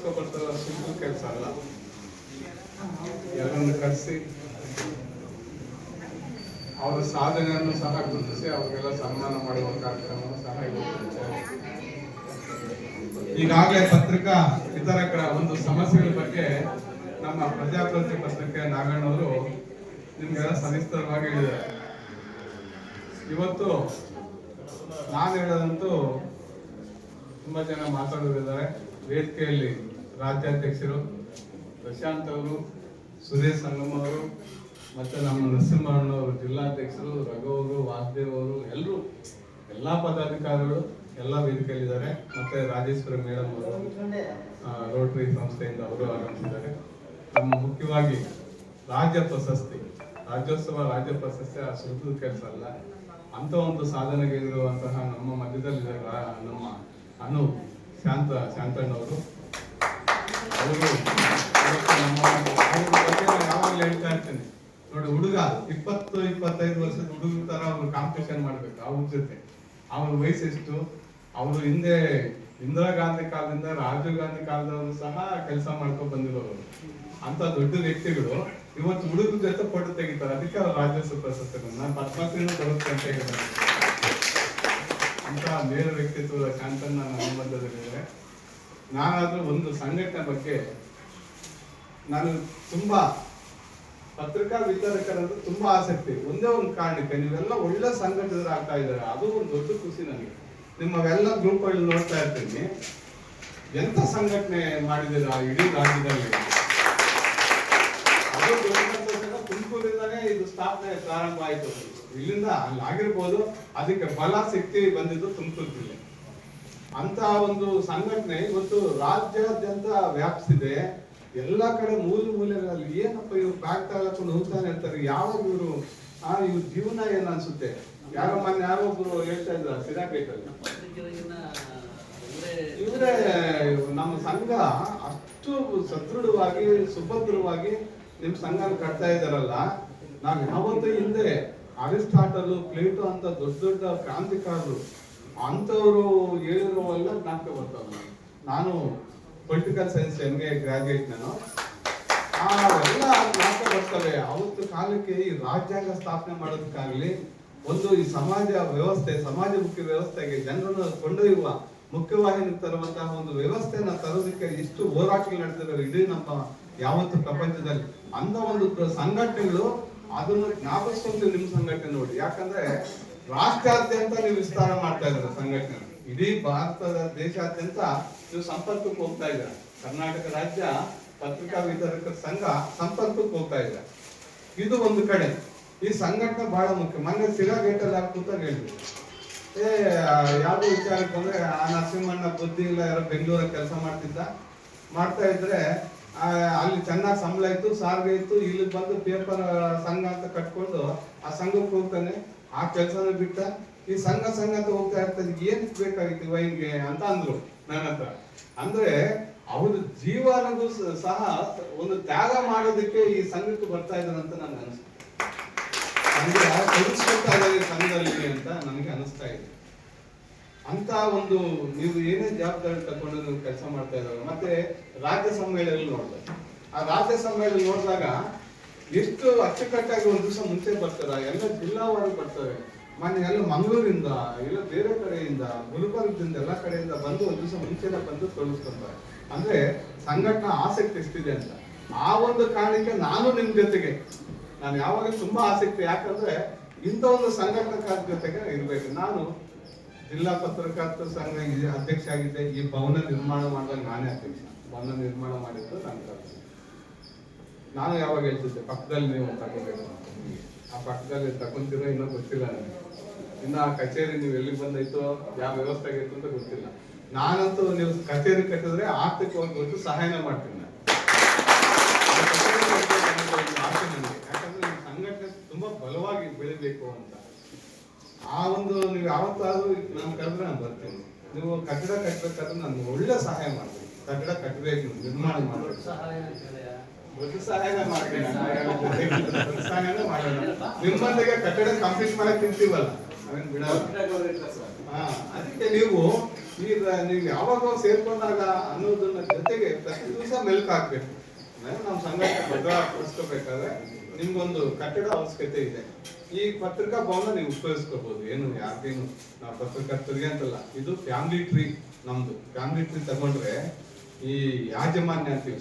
Simple ಕೆಲಸ ಅಲ್ಲ. ಎಲ್ಲರನ್ನು ಕರೆಸಿ, ಅವರ ಸಾಧನೆಯನ್ನು ಸಹ ಗುರುತಿಸಿ, ಅವರಿಗೆಲ್ಲ ಸನ್ಮಾನ ಮಾಡುವ ಕಾರ್ಯಕ್ರಮವನ್ನು ಸಹ ಈಗಾಗಲೇ ಪತ್ರಿಕಾ ವಿತರಕರ ಒಂದು ಸಮಸ್ಯೆಗಳ ಬಗ್ಗೆ ನಮ್ಮ ಪ್ರಜಾಪ್ರತಿ ಪತ್ರಿಕೆ ನಾಗಣ್ಣವರು ನಿಮ್ಗೆಲ್ಲ ಸವಿಸ್ತರವಾಗಿ ಹೇಳಿದ್ದಾರೆ. ಇವತ್ತು ನಾನು ಹೇಳೋದಂತೂ ತುಂಬಾ ಜನ ಮಾತಾಡೋರಿದ್ದಾರೆ ವೇದಿಕೆಯಲ್ಲಿ ರಾಜ್ಯಾಧ್ಯಕ್ಷರು ಪ್ರಶಾಂತ್ ಅವರು, ಸುರೇಶ್ ಸಂಗಮ್ ಅವರು, ಮತ್ತು ನಮ್ಮ ನರಸಿಂಹಣ್ಣವರು ಜಿಲ್ಲಾಧ್ಯಕ್ಷರು, ರಘು ಅವರು, ವಾಸುದೇವ್ ಅವರು, ಎಲ್ಲರೂ ಎಲ್ಲ ಪದಾಧಿಕಾರಿಗಳು ಎಲ್ಲ ವೇದಿಕೆಯಲ್ಲಿದ್ದಾರೆ. ಮತ್ತು ರಾಜೇಶ್ವರಿ ಮೇಡಮ್ ಅವರು ರೋಟರಿ ಸಂಸ್ಥೆಯಿಂದ ಅವರು ಆಗಮಿಸಿದ್ದಾರೆ. ನಮ್ಮ ಮುಖ್ಯವಾಗಿ ರಾಜ್ಯ ಪ್ರಶಸ್ತಿ, ರಾಜ್ಯೋತ್ಸವ ರಾಜ್ಯ ಪ್ರಶಸ್ತಿ ಆ ಕೆಲಸ ಅಲ್ಲ. ಅಂಥ ಒಂದು ಸಾಧನೆಗೈದಿರುವಂತಹ ನಮ್ಮ ಮಧ್ಯದಲ್ಲಿ ನಮ್ಮ ಅನು ಶಾಂತ, ಶಾಂತಣ್ಣವರು. ಅವರು ಯಾವಾಗಲೂ ಹೇಳ್ತಾ ಇರ್ತೇನೆ. ನೋಡಿ, ಹುಡುಗ ಇಪ್ಪತ್ತು, ಇಪ್ಪತ್ತೈದು ವರ್ಷದ ಹುಡುಗ ತರ ಅವ್ರು ಕಾಂಪಿಟೇಷನ್ ಮಾಡ್ಬೇಕು, ಅವ್ರ ಜೊತೆ. ಅವ್ರ ವಯಸ್ಸೆಷ್ಟು ಅವರು ಹಿಂದೆ ಇಂದಿರಾ ಗಾಂಧಿ ಕಾಲದಿಂದ ರಾಜೀವ್ ಗಾಂಧಿ ಕಾಲದವರು ಸಹ ಕೆಲಸ ಮಾಡ್ಕೊಂಡು ಬಂದಿರೋರು. ಅಂತ ದೊಡ್ಡ ವ್ಯಕ್ತಿಗಳು ಇವತ್ತು ಹುಡುಗ ಜೊತೆ ಫೋಟೋ ತೆಗಿತಾರೆ. ಅದಕ್ಕೆ ಅವ್ರು ರಾಜ್ಯೋತ್ಸವ ಪ್ರಶಸ್ತಿ ನಾನು ಪದ್ಮಶ್ರೀನೂ ಬರುತ್ತೆ ಅಂತ ಹೇಳಿದ್ದಾರೆ ಅಂತ ಬೇರೆ ವ್ಯಕ್ತಿತ್ವದ ಶಾಂತನ್ನ ನನ್ನ ಅನುಬಂಧದಲ್ಲಿದ್ದಾರೆ ನಾನಾದ್ರೂ ಒಂದು ಸಂಘಟನೆ ಬಗ್ಗೆ ನಾನು ತುಂಬಾ ಪತ್ರಿಕಾ ವಿತರಕರಂದ್ರೆ ತುಂಬಾ ಆಸಕ್ತಿ. ಒಂದೇ ಒಂದು ಕಾರಣಕ್ಕೆ ನೀವೆಲ್ಲ ಒಳ್ಳೆ ಸಂಘಟಕರಾಗ್ತಾ ಇದ್ದಾರೆ, ಅದು ಒಂದು ದೊಡ್ಡ ಖುಷಿ ನನಗೆ. ನಿಮ್ಮವೆಲ್ಲ ಗ್ರೂಪಲ್ಲಿ ನೋಡ್ತಾ ಇರ್ತೀನಿ. ಎಂತ ಸಂಘಟನೆ ಮಾಡಿದ್ದೀರಾ ಇಡೀ ರಾಜ್ಯದಲ್ಲಿ? ಅದು ದೊಡ್ಡ ಸಂತೋಷ. ತುಮಕೂರಿಂದಾನೇ ಇದು ಸ್ಥಾಪನೆ ಪ್ರಾರಂಭ ಆಯ್ತು ಇಲ್ಲಿಂದ ಅಲ್ಲಿ ಆಗಿರ್ಬೋದು, ಅದಕ್ಕೆ ಬಲ ಶಕ್ತಿ ಬಂದಿದ್ದು ತುಮಕೂರು ಜಿಲ್ಲೆ. ಅಂತ ಒಂದು ಸಂಘಟನೆ ಇವತ್ತು ರಾಜ್ಯಾದ್ಯಂತ ವ್ಯಾಪಿಸಿದೆ. ಎಲ್ಲ ಕಡೆ ಮೂಲೆ ಮೂಲೆಗಳಲ್ಲಿ ಏನಪ್ಪ ಇವ್ರು ಬ್ಯಾಗ್ ತಗೊಂಡು ಹೋಗ್ತಾನೆ ಇರ್ತಾರೆ. ಯಾವಾಗ ಇವರು, ಆ, ಇವ್ರ ಜೀವನ ಏನ್ ಅನ್ಸುತ್ತೆ? ಯಾರೋ ಮೊನ್ನೆ ಯಾರೋ ಒಬ್ರು ಹೇಳ್ತಾ ಇದ್ರ ಸಿರಾಕೈತಲ್ಲಿ ಇವರೇ, ನಮ್ಮ ಸಂಘ ಅಷ್ಟು ಸದೃಢವಾಗಿ, ಸುಭದ್ರವಾಗಿ ನಿಮ್ ಸಂಘ ಕಟ್ತಾ ಇದಾರಲ್ಲ ನಾವ್ ಯಾವತ್ತೂ ಹಿಂದೆ ಅರಿಸ್ಟಾಟಲ್, ಪ್ಲೇಟೋ ಅಂತ ದೊಡ್ಡ ದೊಡ್ಡ ಕ್ರಾಂತಿಕಾರರು ಅಂತವರು ಹೇಳಿರೋವೆಲ್ಲ ಜ್ಞಾಪಕ ಬರ್ತಾವ ನಾನು political science M A graduate ನಾನು. ಆ ಎಲ್ಲ ಜ್ಞಾಪಕ ಬರ್ತವೆ. ಅವತ್ತು ಕಾಲಕ್ಕೆ ಈ ರಾಜ್ಯಾಂಗ ಸ್ಥಾಪನೆ ಮಾಡೋದಕ್ಕಾಗಲಿ, ಒಂದು ಈ ಸಮಾಜ ವ್ಯವಸ್ಥೆ, ಸಮಾಜ ಮುಖ್ಯ ವ್ಯವಸ್ಥೆಗೆ ಜನರನ್ನು ಕೊಂಡೊಯ್ಯುವ ಮುಖ್ಯವಾಹಿನಿ ತರುವಂತಹ ಒಂದು ವ್ಯವಸ್ಥೆಯನ್ನು ತರೋದಕ್ಕೆ ಎಷ್ಟು ಹೋರಾಟಗಳು ನಡೆದಿರೋ ಇಡೀ ನಮ್ಮ ಯಾವತ್ತು ಪ್ರಪಂಚದಲ್ಲಿ. ಅಂತ ಒಂದು ಸಂಘಟನೆಗಳು ಅದನ್ನು ಜ್ಞಾಪಿಸ್ಕೊಂತೀವಿ ನಿಮ್ಮ ಸಂಘಟನೆ ನೋಡಿ ಯಾಕಂದ್ರೆ ರಾಷ್ಟ್ರಾದ್ಯಂತ ನೀವು ವಿಸ್ತಾರ ಮಾಡ್ತಾ ಇದ್ದಾರೆ ಸಂಘಟನೆ. ಇಡೀ ಭಾರತದ ದೇಶಾದ್ಯಂತ ನೀವು ಸಂಪರ್ಕಕ್ಕೆ ಹೋಗ್ತಾ ಇದ್ದೀರಾ. ಕರ್ನಾಟಕ ರಾಜ್ಯ ಪತ್ರಿಕಾ ವಿತರಕರ ಸಂಘ ಸಂಪರ್ಕಕ್ಕೆ ಹೋಗ್ತಾ ಇದೆ. ಇದು ಒಂದು ಕಡೆ. ಈ ಸಂಘಟನೆ ಬಹಳ ಮುಖ್ಯ. ಮೊನ್ನೆ ಸಿರಾ ಗೇಟಲ್ಲಿ ಹಾಕುತ್ತ ಹೇಳಿದ್ರು. ಏ, ಯಾವುದು ವಿಚಾರಕ್ಕೆ ಬಂದ್ರೆ ಆ ನರಸಿಂಹಣ್ಣ ಬುದ್ಧಿ ಇಲ್ಲ, ಯಾರೋ ಬೆಂಗಳೂರಲ್ಲಿ ಕೆಲಸ ಮಾಡ್ತಿದ್ದ. ಮಾಡ್ತಾ ಇದ್ರೆ ಅಲ್ಲಿ ಚೆನ್ನಾಗಿ ಸಂಬಳ ಇತ್ತು ಸಾರಿಗೆ ಇತ್ತು. ಇಲ್ಲಿ ಬಂದು ಪೇಪರ್ ಸಂಘ ಅಂತ ಕಟ್ಕೊಂಡು ಆ ಸಂಘಕ್ಕೆ ಹೋಗ್ತಾನೆ. ಆ ಕೆಲಸನ ಬಿಟ್ಟ. ಈ ಸಂಘ ಸಂಘ ಅಂತ ಹೋಗ್ತಾ ಇರ್ತದೆ ಏನ್ ಬೇಕಾಗಿತ್ತು ವೈನ್ಗೆ ಅಂತ ಅಂದ್ರು ನನ್ನ ಹತ್ರ. ಅಂದ್ರೆ ಅವ್ರ ಜೀವನಗೂ ಸಹ ಒಂದು ತ್ಯಾಗ ಮಾಡೋದಕ್ಕೆ ಈ ಸಂಘಕ್ಕೆ ಬರ್ತಾ ಇದ್ದಾರೆ ಅಂತ ನನ್ಗೆ ಅನಿಸ್ತು ಸಂಘ ತೊಡಗಿಸ್ಕೊಳ್ತಾ ಇದ್ದಾರೆ ಸಂಘದಲ್ಲಿ ಅಂತ ನನಗೆ ಅನಿಸ್ತಾ ಇದೆ ಅಂತ ಒಂದು ನೀವು ಏನೇ ಜವಾಬ್ದಾರಿ ತಗೊಂಡು ನೀವು ಕೆಲಸ ಮಾಡ್ತಾ ಇದ್ದಾರೆ, ಮತ್ತೆ ರಾಜ್ಯ ಸಮ್ಮೇಳನ ನೋಡಿದೆ ಆ ರಾಜ್ಯ ಸಮ್ಮೇಳನ ನೋಡಿದಾಗ ಎಷ್ಟು ಅಚ್ಚುಕಟ್ಟಾಗಿ ಒಂದು ದಿವಸ ಮುಂಚೆ ಬರ್ತಾರೆ, ಎಲ್ಲ ಜಿಲ್ಲಾವಾರು ಬರ್ತಾರೆ. ಮೊನ್ನೆ ಎಲ್ಲ ಮಂಗಳೂರಿಂದ ಇಲ್ಲ ಬೇರೆ ಕಡೆಯಿಂದ ಗುಲ್ಬರ್ಗದಿಂದ ಎಲ್ಲ ಕಡೆಯಿಂದ ಬಂದು ಒಂದು ದಿವಸ ಮುಂಚೆನೆ ಬಂದು ತೋರಿಸ್ಕೊಂತಾರೆ ಅಂದ್ರೆ ಸಂಘಟನೆ ಆಸಕ್ತಿ ಎಷ್ಟಿದೆ ಅಂತ. ಆ ಒಂದು ಕಾರಣಕ್ಕೆ ನಾನು ನಿಮ್ ಜೊತೆಗೆ, ನಾನು ಯಾವಾಗ ತುಂಬಾ ಆಸಕ್ತಿ. ಯಾಕಂದ್ರೆ ಇಂಥ ಒಂದು ಸಂಘಟನಾ ಜೊತೆಗೆ ಇರ್ಬೇಕು. ನಾನು ಜಿಲ್ಲಾ ಪತ್ರಕರ್ತರ ಸಂಘ ಅಧ್ಯಕ್ಷ ಆಗಿದ್ದೆ. ಈ ಭವನ ನಿರ್ಮಾಣ ಮಾಡಿದಾಗ ನಾನೇ ಅಧ್ಯಕ್ಷ. ಭವನ ನಿರ್ಮಾಣ ಮಾಡಿದ್ದು ನನ್ನ ನಾನು ಯಾವಾಗ ಹೇಳ್ತಿದ್ದೆ, ಪಕ್ಕದಲ್ಲಿ ನೀವು ತಗೋಬೇಕು ಆ ಪಕ್ಕದಲ್ಲಿ ತಗೊಂತಿರೋ ಇನ್ನೂ ಗೊತ್ತಿಲ್ಲ ನನಗೆ. ಇನ್ನು ಆ ಕಚೇರಿ ನೀವು ಎಲ್ಲಿಗೆ ಬಂದೈತೋ ಯಾವ ವ್ಯವಸ್ಥೆ ಆಗೈತು ಅಂತ ಗೊತ್ತಿಲ್ಲ. ನಾನಂತೂ ನೀವು ಕಚೇರಿ ಕಟ್ಟಿದ್ರೆ ಆರ್ಥಿಕವಾಗಿ ಗೊತ್ತು ಸಹಾಯನ ಮಾಡ್ತೀನಿ ನಾನು. ಯಾಕಂದ್ರೆ ಈ ಸಂಘಟನೆ ತುಂಬಾ ಬಲವಾಗಿ ಬೆಳಿಬೇಕು ಅಂತ. ಆ ಒಂದು ನೀವು ಯಾವತ್ತಾದ್ರೂ ನಾನು ಕರೆದ್ರೆ ನಾನು ಬರ್ತೀನಿ. ನೀವು ಕಟ್ಟಡ ಕಟ್ಟಬೇಕಾದ್ರೆ ನಾನು ಒಳ್ಳೆ ಸಹಾಯ ಮಾಡ್ತೀನಿ ಕಟ್ಟಡ ಕಟ್ಟಬೇಕು ನಿರ್ಮಾಣ ಮಾಡಬೇಕು ಸಹಾಯನ ಮಾಡ್ತೀನಿ ಸಹಾಯನ ಮಾಡೋಣ ನಿಮ್ಮೊಂದಿಗೆ ಕಟ್ಟಡ ಕಂಪ್ಲೀಟ್ ಮಾಡಕ್ ತಿಂತೀವಲ್ಲ ಅವೇನ್ ಬಿಡಲ್ಲ. ಅದಕ್ಕೆ ನೀವು ಈಗ ನೀವು ಯಾವಾಗ ಸೇರ್ಕೊಂಡಾಗ ಅನ್ನೋದನ್ನ ಜೊತೆಗೆ ಪ್ರತಿ ದಿವಸ ಮೆಲ್ಕ್ ಹಾಕ್ಬೇಕು. ನಮ್ಮ ಸಂಘಟನೆ ಭದ್ರಪಡಿಸ್ಕೋಬೇಕಾದ್ರೆ ನಿಮ್ಗೊಂದು ಕಟ್ಟಡ ಅವಶ್ಯಕತೆ ಇದೆ. ಈ ಪತ್ರಿಕಾ ಭವನ ನೀವು ಉಪಯೋಗಿಸ್ಕೋಬಹುದು ಏನು ಯಾರಿಗೇನು, ನಾವು ಪತ್ರಕರ್ತರಿಗೆ ಅಂತಲ್ಲ, ಇದು ಫ್ಯಾಮಿಲಿ ಟ್ರೀ ನಮ್ದು. ಫ್ಯಾಮಿಲಿ ಟ್ರೀ ತಗೊಂಡ್ರೆ ಈ ಯಾಜಮಾನ್ಯ ಅಂತೀವಿ